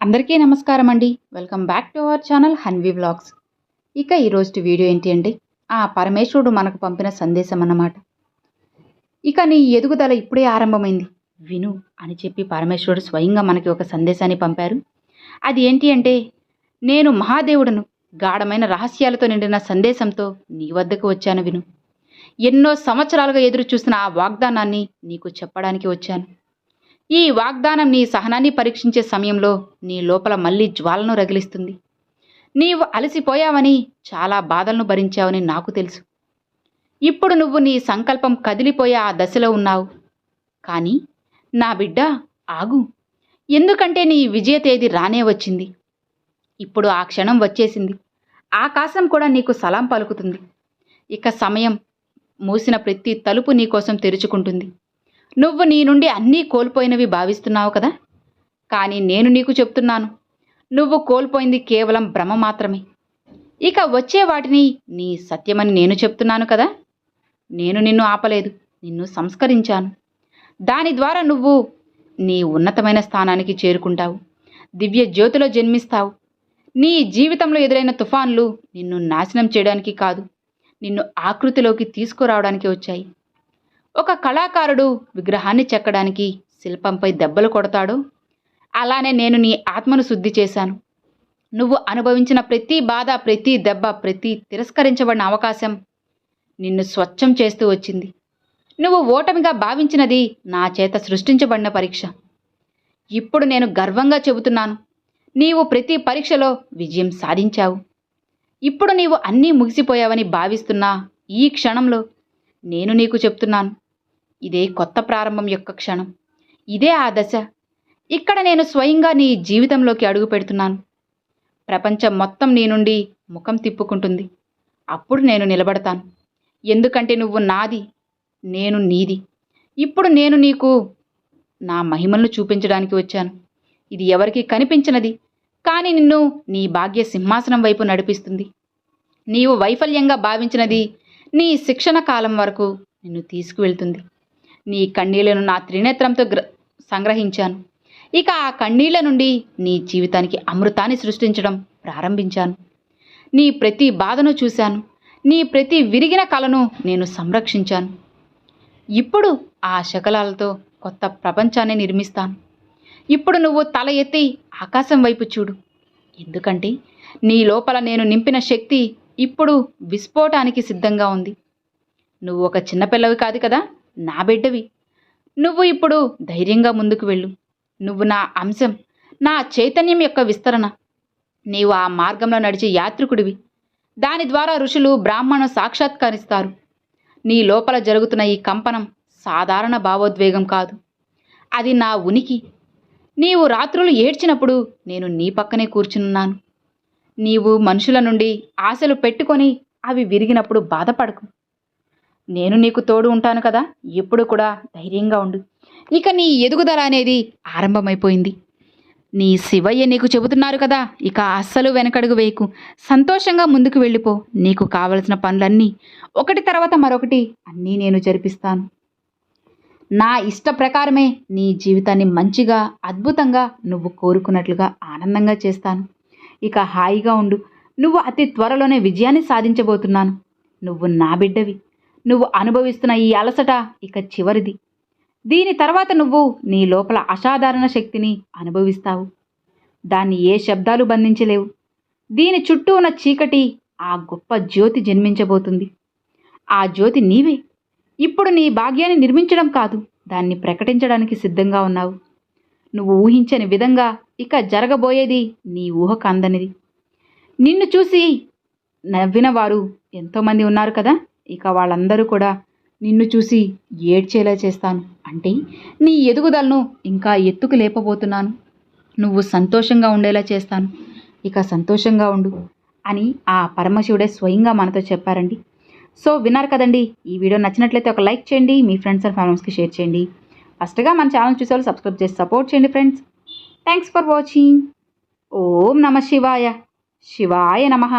అందరికీ నమస్కారం అండి welcome back to our channel Hanvi blogs ఇక ఈరోజు వీడియో ఏంటి అండి? ఆ పరమేశ్వరుడు మనకు పంపిన సందేశం అన్నమాట. ఇక నీ ఎదుగుదల ఇప్పుడే ఆరంభమైంది. విను అని చెప్పి పరమేశ్వరుడు స్వయంగా మనకి ఒక సందేశాన్ని పంపారు. అది ఏంటి అంటే నేను మహాదేవుడను గాఢమైన రహస్యాలతో నిండిన సందేశంతో నీ వద్దకు వచ్చాను విను. ఎన్నో సంవత్సరాలుగా ఎదురు చూసిన ఆ వాగ్దానాన్ని నీకు చెప్పడానికి వచ్చాను. ఈ వాగ్దానం నీ సహనాన్ని పరీక్షించే సమయంలో నీ లోపల మళ్ళీ జ్వాలను రగిలిస్తుంది. నీవు అలసిపోయావని చాలా బాధలను భరించావని నాకు తెలుసు. ఇప్పుడు నువ్వు నీ సంకల్పం కదిలిపోయే ఆ దశలో ఉన్నావు. కానీ నా బిడ్డ ఆగు. ఎందుకంటే నీ విజయ తేదీ రానే వచ్చింది. ఇప్పుడు ఆ క్షణం వచ్చేసింది. ఆకాశం కూడా నీకు సలాం పలుకుతుంది. ఇక సమయం మూసిన ప్రతి తలుపు నీకోసం తెరుచుకుంటుంది. నువ్వు నీ నుండి అన్నీ కోల్పోయినవి భావిస్తున్నావు కదా? కానీ నేను నీకు చెప్తున్నాను నువ్వు కోల్పోయింది కేవలం భ్రమ మాత్రమే. ఇక వచ్చే వాటిని నీ సత్యమని నేను చెప్తున్నాను కదా? నేను నిన్ను ఆపలేదు నిన్ను సంస్కరించాను. దాని ద్వారా నువ్వు నీ ఉన్నతమైన స్థానానికి చేరుకుంటావు దివ్య జ్యోతిలో జన్మిస్తావు. నీ జీవితంలో ఎదురైన తుఫాన్లు నిన్ను నాశనం చేయడానికి కాదు నిన్ను ఆకృతిలోకి తీసుకురావడానికి వచ్చాయి. ఒక కళాకారుడు విగ్రహాన్ని చెక్కడానికి శిల్పంపై దెబ్బలు కొడతాడు. అలానే నేను నీ ఆత్మను శుద్ధి చేశాను. నువ్వు అనుభవించిన ప్రతి బాధ ప్రతి దెబ్బ ప్రతి తిరస్కరించబడిన అవకాశం నిన్ను స్వచ్ఛం చేస్తూ వచ్చింది. నువ్వు ఓటమిగా భావించినది నా చేత సృష్టించబడిన పరీక్ష. ఇప్పుడు నేను గర్వంగా చెబుతున్నాను. నీవు ప్రతి పరీక్షలో విజయం సాధించావు. ఇప్పుడు నీవు అన్నీ ముగిసిపోయావని భావిస్తున్నా ఈ క్షణంలో నేను నీకు చెప్తున్నాను. ఇదే కొత్త ప్రారంభం యొక్క క్షణం. ఇదే ఆ దశ. ఇక్కడ నేను స్వయంగా నీ జీవితంలోకి అడుగు పెడుతున్నాను. ప్రపంచం మొత్తం నీ నుండి ముఖం తిప్పుకుంటుంది. అప్పుడు నేను నిలబడతాను. ఎందుకంటే నువ్వు నాది నేను నీది. ఇప్పుడు నేను నీకు నా మహిమలను చూపించడానికి వచ్చాను. ఇది ఎవరికి కనిపించినది కానీ నిన్ను నీ భాగ్య సింహాసనం వైపు నడిపిస్తుంది. నీవు వైఫల్యంగా భావించినది నీ శిక్షణ కాలం వరకు నిన్ను తీసుకువెళ్తుంది. నీ కన్నీళ్ళను నా త్రినేత్రంతో గ్ర సంగ్రహించాను. ఇక ఆ కన్నీళ్ళ నుండి నీ జీవితానికి అమృతాన్ని సృష్టించడం ప్రారంభించాను. నీ ప్రతి బాధను చూశాను. నీ ప్రతి విరిగిన కళను నేను సంరక్షించాను. ఇప్పుడు ఆ శకలాలతో కొత్త ప్రపంచాన్ని నిర్మిస్తాను. ఇప్పుడు నువ్వు తల ఎత్తి ఆకాశం వైపు చూడు. ఎందుకంటే నీ లోపల నేను నింపిన శక్తి ఇప్పుడు విస్ఫోటానికి సిద్ధంగా ఉంది. నువ్వు ఒక చిన్నపిల్లవి కాదు కదా? నా బిడ్డవి. నువ్వు ఇప్పుడు ధైర్యంగా ముందుకు వెళ్ళు. నువ్వు నా అంశం నా చైతన్యం యొక్క విస్తరణ. నీవు ఆ మార్గంలో నడిచే యాత్రికుడివి. దాని ద్వారా ఋషులు బ్రాహ్మణ సాక్షాత్కరిస్తారు. నీ లోపల జరుగుతున్న ఈ కంపనం సాధారణ భావోద్వేగం కాదు. అది నా ఉనికి. నీవు రాత్రులు ఏడ్చినప్పుడు నేను నీ పక్కనే కూర్చున్నాను నీవు మనుషుల నుండి ఆశలు పెట్టుకొని అవి విరిగినప్పుడు బాధపడకు. నేను నీకు తోడు ఉంటాను కదా ఎప్పుడు కూడా ధైర్యంగా ఉండు. ఇక నీ ఎదుగుదల అనేది ఆరంభమైపోయింది. నీ శివయ్య నీకు చెబుతున్నారు కదా ఇక అస్సలు వెనకడుగు వేయకు. సంతోషంగా ముందుకు వెళ్ళిపో నీకు కావలసిన పనులన్నీ ఒకటి తర్వాత మరొకటి అన్నీ నేను జరిపిస్తాను. నా ఇష్ట ప్రకారమే నీ జీవితాన్ని మంచిగా అద్భుతంగా నువ్వు కోరుకున్నట్లుగా ఆనందంగా చేస్తాను. ఇక హాయిగా ఉండు. నువ్వు అతి త్వరలోనే విజయాన్ని సాధించబోతున్నాను. నువ్వు నా బిడ్డవి. నువ్వు అనుభవిస్తున్న ఈ అలసట ఇక చివరిది. దీని తర్వాత నువ్వు నీ లోపల అసాధారణ శక్తిని అనుభవిస్తావు. దాన్ని ఏ శబ్దాలు బంధించలేవు. దీని చుట్టూ ఉన్న చీకటి ఆ గొప్ప జ్యోతి జన్మించబోతుంది. ఆ జ్యోతి నీవే. ఇప్పుడు నీ భాగ్యాన్ని నిర్మించడం కాదు దాన్ని ప్రకటించడానికి సిద్ధంగా ఉన్నావు. నువ్వు ఊహించని విధంగా ఇక జరగబోయేది నీ ఊహకు అందనిది. నిన్ను చూసి నవ్వినవారు ఎంతోమంది ఉన్నారు కదా? ఇక వాళ్ళందరూ కూడా నిన్ను చూసి ఏడ్చేలా చేస్తాను. అంటే నీ ఎదుగుదలను ఇంకా ఎత్తుకు లేపబోతున్నాను. నువ్వు సంతోషంగా ఉండేలా చేస్తాను. ఇక సంతోషంగా ఉండు అని ఆ పరమశివుడే స్వయంగా మనతో చెప్పారండి. సో విన్నారు కదండి ఈ వీడియో నచ్చినట్లయితే ఒక లైక్ చేయండి మీ ఫ్రెండ్స్ అండ్ ఫ్యామిలీస్కి షేర్ చేయండి. ఫస్ట్గా మన ఛానల్ చూసే సబ్స్క్రైబ్ చేసి సపోర్ట్ చేయండి ఫ్రెండ్స్ థ్యాంక్స్ ఫర్ వాచింగ్ ఓం నమ శివాయ. శివాయ నమః.